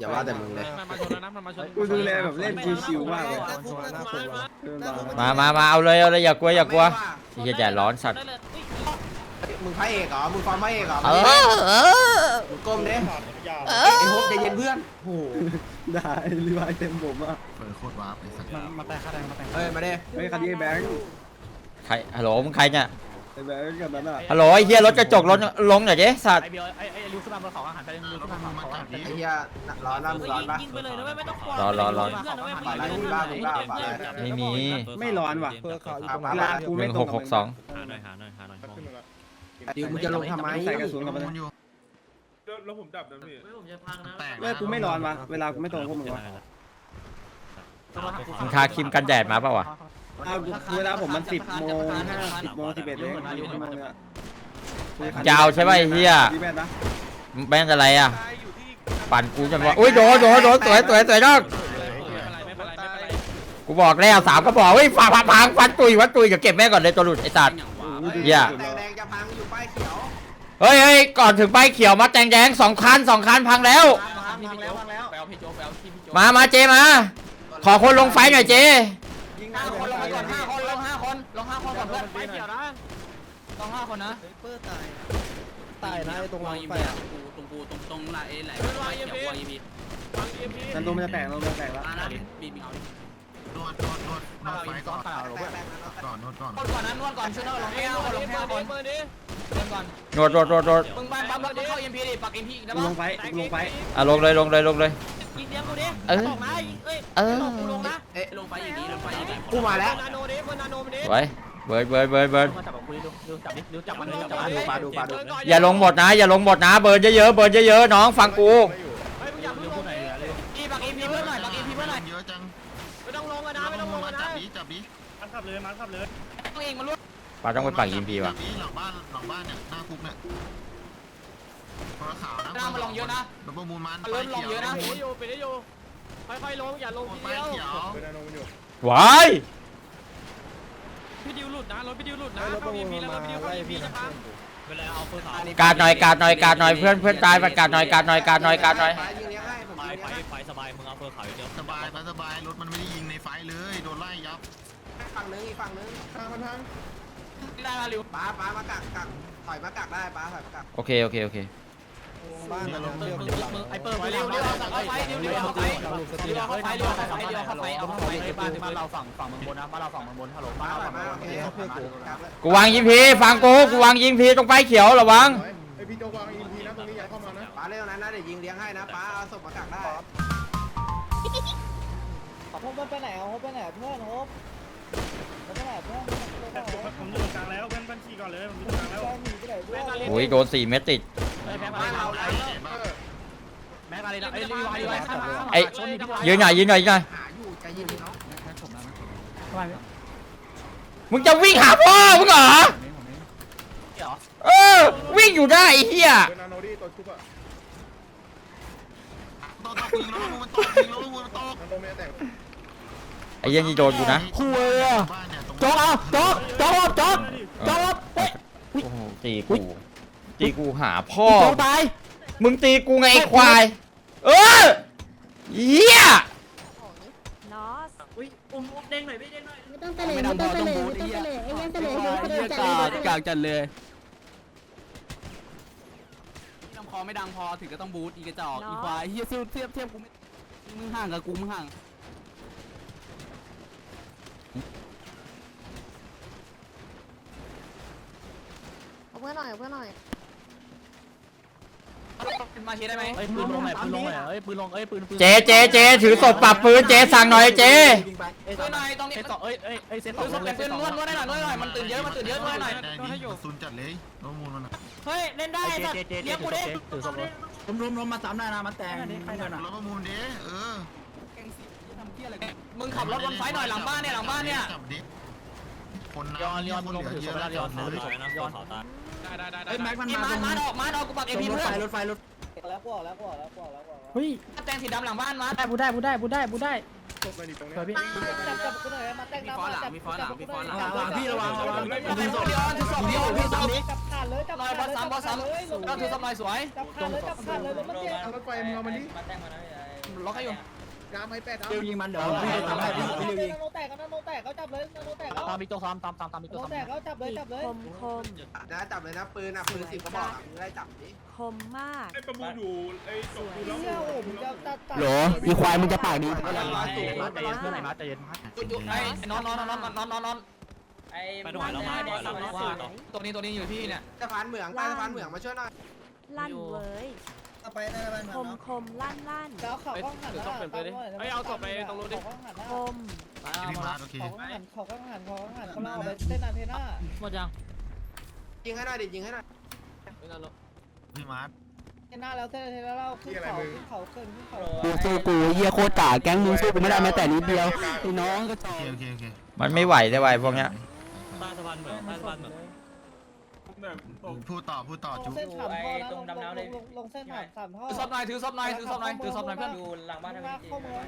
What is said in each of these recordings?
อย่าว่าแต่มึงเลย มันมาชนแล้วนะมันมาชนกูดูแลแบบเล่นชิวๆมากเลยมามามาเอาเลยเอาเลยอย่ากลัวอย่ากลัวไอ้เหี้ยแดดร้อนสัตว์ มึงพระเอกเหรอ มึงฟอร์มพระเอกเหรอเออเออมึงก้มดิเอไอ้อโฮปใจเย็นเพื่อนโอ้โหได้รีวายเต็มผมอะเปิดโคตรวาร์ปไอ้สัตว์มาแตะข้าแดงมาแตะเฮ้ยมาดิเฮ้ยคันนี้ไอ้แบงค์ใครฮัลโหลมึงใครเนี่ยไอ้ แบงค์กันนั้นอะฮัลโหลไอ้เหี้ยรถกระจกรถลงหน่อยดิสัตว์ไอเบียไอไอริวขึ้นมาบนเขาอาหารไปริวขึ้นมาบนเขาอาหารไอ้เหี้ยร้อนนะมึงร้อนปะยิงไปเลยนะไม่ต้องกลัวรอรอรอไม่มีไม่ร้อนว่ะเพื่อเขาอยู่ตรงเวนั้นลากูหไม่นึ่งตหรงกบหมึกงสองหาหน่อยหาหน่อยหาหน่อยดิวมึงจะลงทำไมใส่กระสุนกับมันมันอยู่แล้วผมดับนะพี่แตกเว้ยกูไม่ร้อนว่ะเวลากูไม่ตรงพวกมึงวะมึงทาครีมกันแดดมาเปล่าวะ อ้าวกูเวลาผมมันสิบโมงห้าสิบโมงสิบเอ็ดเองชั่วโมงเนี่ยยาวใช่ป่ะไอ้เหี้ยพี่แบนนะแม่งอะไรอะ ปั่นกูจะบอกอุ้ยโดนโดนโดนสวยสวยสวยน้องไม่เป็นไรไม่เป็นไรกูบอกแล้วสามก็บอกเฮ้ยฝาพังพังฟันตุยวัดตุยเดี๋ยวเก็บแม่งก่อนเลยตัวหลุดไอ้สัตว์เหี้ยแดงๆจะพังอยู่ป้ายเขียวเฮ้ยเฮ้ยก่อนถึงป้ายเขียวมาแต่งแดงสองคันสองคันพังแล้วพังแล้วพังแล้วไปเอาพี่โจไปเอาพี่พี่โจมามาเจมา ขอคนลงไฟหน่อยเจยิงห้าคนลงไปก่อนห้าคนลงห้าคนลงห้าคนก่อนเพื่อนไปเกี่ยวนะลงห้าคนนะ ตายนะตรงวางไฟอะตรงกูตรงตรงไหลไหลเป็นวายเขีเอ็ยวมพีวายบีฟังเอ็มพีนันโดนมันจะแตกนันโดนมันจะแตกแล้วมานะบีบีเอานวดนวดนวดนวดไฟก่อนก่อนนวดก่อนคนก่อนนั้นนวดก่อนช่วยนวดลงให้เอาลงให้เอาคนเปิดดิเดินก่อนโดดโดดโดดโดดมึงบ้านบ้านเข้าเอ็มพีดิปักเอ็มพีนะกูลงไปกูลงไปอะลงเลยลงเลยลงเลย ยิงเลี้ยงกูดิเออตกนะเอ้ยเออลงนะเอ๊ะลงไฟอย่างนี้ลงไฟอย่างนี้กูมาแล้วดนนาโนมันดิไว้ เบิร์ดเบิร์ดเบิร์ดเบิร์ดจับกูดิดูดูจับดิดูจับมันดิจับปาดูปาดูปาดูอย่าลงหมดนะ อย่าลงหมดนะ เบิร์ดเยอะๆ เบิร์ดเยอะๆ น้องฟังกูเฮ้ยมึงอย่าเพิ่งลงดิพี่ปักเอ็มพีเพื่อนหน่อยปักเอ็มพีเพื่อนหน่อยเยอะจังไม่ต้องลงอะนะไม่ต้องลงมาอะนะจับดิจับดิมันขับเลยมันขับเลยตัวเองมันรู้ปาต้องไปปักยิมพีว่ะหลังบ้านหลังบ้านเนี่ยหน้าคุกเนี่ยคนขาวนะน้ำมันลงเยอะนะดับเบิลมูนมันเริ่มลงเยอะนะปิดได้อยู่ปิดได้อยู่ค่อยๆลงอย่าลงทีไฟเดียวเขียวเป็นนาโนมันอยู่วาย พี่ดิวหลุดนะรถพี่ดิวหลุดนะเข้าอีพีแล้วรถพี่ดิวเข้าอีพีจะพังเวลาเอาเพื่อเขาการหน่อยการหน่อยการหน่อยเพื่อนเพื่อนตายไปการหน่อยการหน่อยการหน่อยการหน่อยยิงเลี้ยงให้ผมไฟยิงไฟเลี้ยงให้ไฟสบายมึงเอาเพื่อเขาเดียวสบายสบายรถมันไม่ได้ยิงในไฟเลยโดนไล่ยับฝั่งนึงอีกฝั่งนึงทางมันทางได้มาเร็วป้าป้ามากักกักถอยมากักได้ป้าถอยมากักโอเคโอเคโอเค บ้านมันมึงมึงไอเปิดไปเร็วเร็วเอาไฟเร็วเร็วเอาไฟเร็วเอาไฟเร็วเอาไฟเร็วเอาไฟเอาไฟบ้านบ้านเราฝั่งฝั่งเมืองบนนะบ้านเราฝั่งเมืองบนฮัลโหลบ้านป้าเราถอยฝั่งเมืมาองบโอนเคเพื่อกูครับกูวางยิมพีฟังกูกูวางยิมพีตรงป้ายเขียวระวังไอพี่โจวางอินพีนะตรงนี้อย่าเข้ามานะป้าเร็วนั้นนะเดี๋ยวยิงเลี้ยงให้นะป้าเอาศพมากักได้พบไปไหนพบไปไหนเพื่อนพบไปไหนเพื่อนผมอยู่ตรงกลางแล้วเพื่อนเพื่อนขี่ก่อนเลยผมอยู่ตรงกลางแล้วหนีไปไหนเพื่อนโอ้ยโดนสี่เม็ดติด แม่บ้านเราแม่บ้านเราไอ้รีวายรีวายข้างหลังไอ้ยืนหน่อยยืนหน่อยยืนหน่อยหาอยู่ใจเย็นๆเนาะมึงจะวิ่งหาพ่อมึงเหรอเออวิ่งอยู่ได้ไอ้เหี้ยเป็นนาโนดี้ตัวชุบอะตกตกยิงแล้วมันตกยิงแล้วมันตกนาโนเมียแต่งไอ้เหี้ยนี่โดนกูนะคุยอะบ้านเนี่ยตรงโจ๊กเอาโจ๊กโจ๊กโจ๊กโจ๊กโอ้โหตีกู ตีกูหาพ่อตาย มึงตีกูไงไอ้ควาย เออเหี้ยนอสอุ้ยอุ้มอุ้มเด้งหน่อยไม่เด้งหน่อยไม่ต้องเตะเลยไม่ต้องเตะเลยไม่ต้องเตะเลยไอ้ยังเตะเลยไม่ต้องเตะเลยกากจัดเลยลำคอไม่ดังพอถึงก็ต้องบูทอีกระจอกอีควายเฮียเทียบเทียบเทียบกูไม่มึงห่างกับกูมึงห่างเอาเพื่อนหน่อยเอาเพื่อนหน่อย มาเชียได้ไหมเอ้ยปืนลงหน่อยปืนลงหน่อยเอ้ยปืนลงเอ้ยปืนปืนเจเจเจถือศพปรับปืนเจสั่งหน่อยเจช่วยหน่อยต้องนี้เซตต่อเอ้ยเอ้ยเอ้ยเซตเฮ้ต่อยลงเพื่เลยเซตอนต่อนวดนวดได้หน่อยนวดหน่อยมันตื่นเยอะมันตื่นเยอะนวดหน่อยได้ดิซุนจัดเลยรถมูลมันอะเฮ้ยเล่นได้สัตว์เจเจเจเลี้ยงกูดิถือศพรถรวมรวมรวมมาสามได้นะมาแต่งรถมูลเด้เออมึงขับรถบนไฟหน่อยหลังบ้านเนี่ยหลังบ้านเนี่ยจับดิคนย้อนย้อนคนลงเหลือถือเยศอะพย้อนนะย้อนย้อนได้ได้ได้เฮ้ยแม็กมันมามาออกมาออกกูปักเอ็มพีเพื่อน แล้วกูออกแล้วกูออกแล้วกูออกแล้วกูออกแล้วเฮ้ยแต่งสีดำหลังบ้านมาได้บูได้บูได้บูได้บูได้ตกได้ตรงนี้สวยพี่จับจับกูหน่อยมาแต่งมีฟอนหลังมีฟอนหลังมีฟอนหลังหลังหลังพี่ระวังระวังมีศพเดียวถือศพเดียวถือศพนี้จับขาดเลยจับลอยบอสสามบอสสามเลยก็ถือสมัยสวยจับขาดเลยจับขาดเลยรถมันเจ็บเอารถไฟมึงเอามันดิล็อกให้อยู่ กามไอ้แปดเอาเดี๋ยวยิงมันเดี๋ยวพี่จะทำให้พี่พี่เร็วยิงนาโนแตกนาโนแตกเขาจับเลยนาโนแตกเขาตามบิ๊กโจ๊กซ้ำตามตามตามบิ๊กนาโจ๊โนกซ้ำแตกเขาจับเลยจับเลยคมคมนะจับเลยนะปืนอะปืนสิบกระบอกอะมึงได้จับดิคมมากไอ้ประมูลอยู่ไอ้จบดูแล้วเชี่ยโอ้ผมจะตัดตัดโหลมีควายมึงจะปากดีร้อยสูงใจเย็นเพื่อนไหนมาใจเย็นไอ้นอนนอนนอนนอนนอนนอนไปตรงไหนเรามาไปตรงไหนเรามาตัวนี้ตัวนี้อยู่ที่เนี่ยสะพานเหมืองใต้สะพานเหมืองมาช่วยหน่อยลั่นเว้ย ไปได้บ้านคมคมลั่นลั่นแล้วเขาก็หันหน้าเขาก็หันหน้าคมพี่มาร์ทโอเคเขาก็หันเขาก็หันเขาก็หันเขาเล่าไปเต้นอันเทน่าหมดยังยิงให้หน่อยดิยิงให้หน่อยพี่มาร์ทเทน่าแล้วเต้นอันเทน่าเล่าขึ้นเขาขึ้นเขาขึ้นขึ้นเขากูสู้กูเฮียโคตรกาแก๊งมึงสู้กูไม่ได้แม้แต่นิดเดียวไอ้น้องก็จโออเคโอเคโอเคมันไม่ไหวได้ไวพวกเนี้ยใต้สะพานเหมืองใต้สะพานเหมือ งพูดต่อพูดต่อลจุงเส้นสามท่อนะลงลงลงเส้นสามสามท่อถือซอบหน่อยถือซอบหน่อยถือซอบหน่อยถือซอบหน่อยเพื่อนดูหลังบ้านเข้าเมือง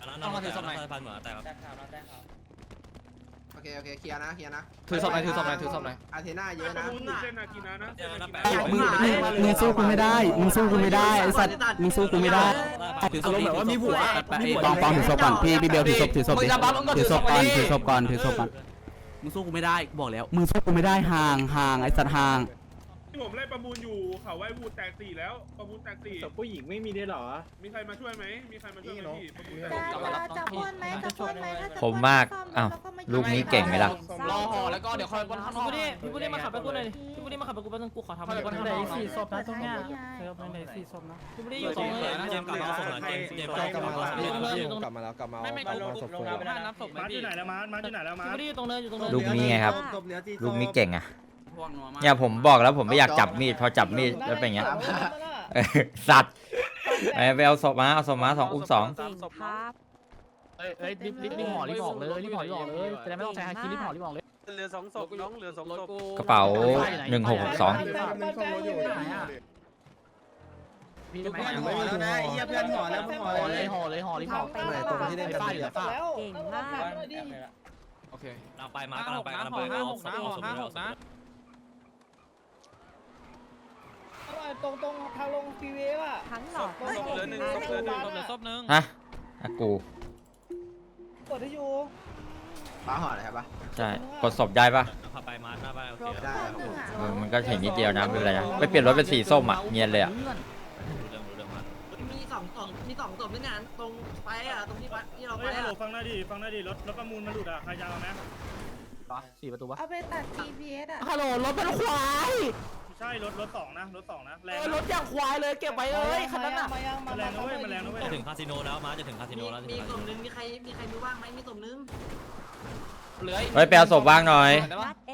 อันนั้นเราใต้สะพานเหมืองแต่ครับโอเคโอเคเคลียร์นะเคลียร์นะถือซอบหน่อยถือซอบหน่อยถือซอบหน่อยอาเทน่าเยอะนะเส้นนากีนะนะเดี๋ยวนะแปะมึงมึงมึงสู้กูไม่ได้มึงสู้กูไม่ได้ไอ้สัตว์มึงสู้กูไม่ได้ถือซอบแบบว่ามีผัวปองปองถือศพก่อนพี่พี่เบลถือศพถือศพดิถือศพก่อนถือศพก่อนถือศพก่อน มึงสู้กูไม่ได้บอกแล้ว มึงสู้กูไม่ได้ห่างห่างไอ้สัตว์ห่าง ที่ผมไล่ประมูลอยู่เขาไว้วูดแตกสี่แล้ว ประมูลแตกสี่ผู้หญิงไม่มีได้หรอ มีใครมาช่วยไหมมีใครมาช่วยไหมพี่ประมูลแตกจะพ่นไหมจะพ่นไหมถ้าจะผมมากอ้าว ลูกนี้เก่งไหมล่ะ รอห่อแล้วก็เดี๋ยวคอยบนข้างนอกพี่พี่พูดได้มาขับไปกูหน่อยพี่พูด ได้มาขับไปกูแป๊บนึงกูขอทำอะไรก่อนไหนสี่ศพนะตรงเนี้ยพี่พูดได้อยู่ตรงเลยเจมส์กลับมาส่งหน่อยเจมส์เจมส์กลับมาส่งหน่อยกลับมาแล้วกลับมาไม่ไม่กูลงน้ำนับศพไหมมาพี่ที่ไหนแล้วมามาที่ไหนแล้วมาพี่พูดได้อยู่ตรงเนินอยู่ตรงเนินลูกนี้ไงครับศพเหลือที่ลูกนี้เก่งอะพวกนัวมากเนี่ยผมบอกแล้วผมไม่อยากจับมีดพอจับมีดแล้วเป็นอย่างเงี้ยเออสัตว์ไปไปเอาศพมาเอาศพมาสองอุ้มสองเก่งครับเอ้ยเอ้ยรีบรีบรีบห่อรีบห่อเลยรีบห่อรีบห่อเลยจะได้ไม่ต้องใช้ฮาคิรีบห่อรีบห่อเลยเหลือสองศพน้องเหลือสองศพกระเป๋าหนึ่งหกหกสองพี่ได้ไหมไม่มีถุงห่อเฮียเพื่อนห่อแล้วมึงห่อห่อเลเลยห่อเลยห่อรีบห่อตรงที่ได้ไอ้ป้ายเหลือป้าเก่งมากโอเคกำลังไปมากำลังไปกำลังไปเอาศพเอาศพเอาศพนะตรงตรงทางลงฟีเวย์อะทั้งหลอดเหลือหนึ่งเหลือหนึ่งเหลือศพหนึ่งฮะอะกู ดให้อยู่ป้าห่ออะไรครับป้าใช่กดศพได้ปะขับไปมาหน้าบ้านโอเคได้เออมันก็เห็นนิดเดียวนะไม่เป็นไรนะไม่เปลี่ยนรถเป็นสีส้มอะเนียนเลยอะรู้เรื่องรู้เรื่องมามีสองสองมีสองศพด้วยงานตรงไฟอะตรงที่ที่เราไปเฮ้ยฮัลโหลอะฟังหน้าดิฟังหน้าดิรถรถประมูลมันหลุดอะใครจะเอาไหมสี่ประตูปะเอาไปตัด GPS อะฮัลโหลรถเป็นควาย ใช่รถรถสองนะรถสองนะแรงเออรถอย่างควายเลยเก็บไว้เลยคันนั้นอะมายังมาแรงนะเว้ยมันแรงนะเว้ยจะถึงคาสิโนแล้วมาจะถึงคาสิโนมีแล้วมีศพนึงมีใครมีใครมีว่างไหมมีศพนึงเหลือเฮ้ยไปเอาศพว่างหน่อยได้ปะวัด